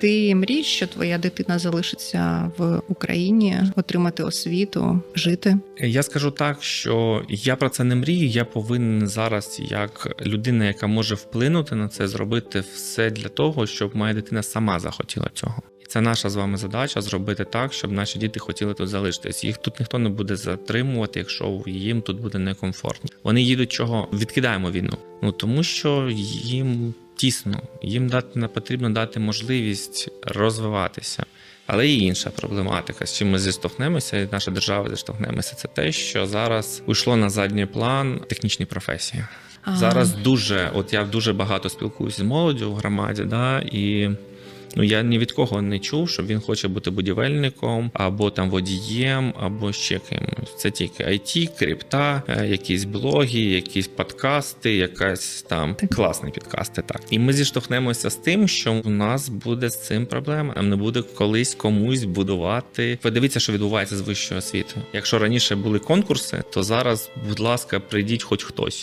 Ти мрієш, що твоя дитина залишиться в Україні, отримати освіту, жити? Я скажу так, що я про це не мрію. Я повинен зараз, як людина, яка може вплинути на це, зробити все для того, щоб моя дитина сама захотіла цього. Це наша з вами задача зробити так, щоб наші діти хотіли тут залишитись. Їх тут ніхто не буде затримувати, якщо їм тут буде некомфортно. Вони їдуть чого? Відкидаємо війну. Ну тому що їм тісно, їм дати потрібно дати можливість розвиватися. Але і інша проблематика, з чим ми зіштовхнемося, і наша держава зіштовхнемося, це те, що зараз уйшло на задній план технічні професії. Зараз дуже, от я дуже багато спілкуюся з молоддю в громаді, да, і ну я ні від кого не чув, що він хоче бути будівельником, або там водієм, або ще кимось. Це тільки IT, крипта, е, якісь блоги, якісь подкасти, якась там класні підкасти. Так і ми зіштовхнемося з тим, що у нас буде з цим проблема. Нам не буде колись комусь будувати. Подивіться, що відбувається з вищою освітою. Якщо раніше були конкурси, то зараз, будь ласка, прийдіть хоч хтось.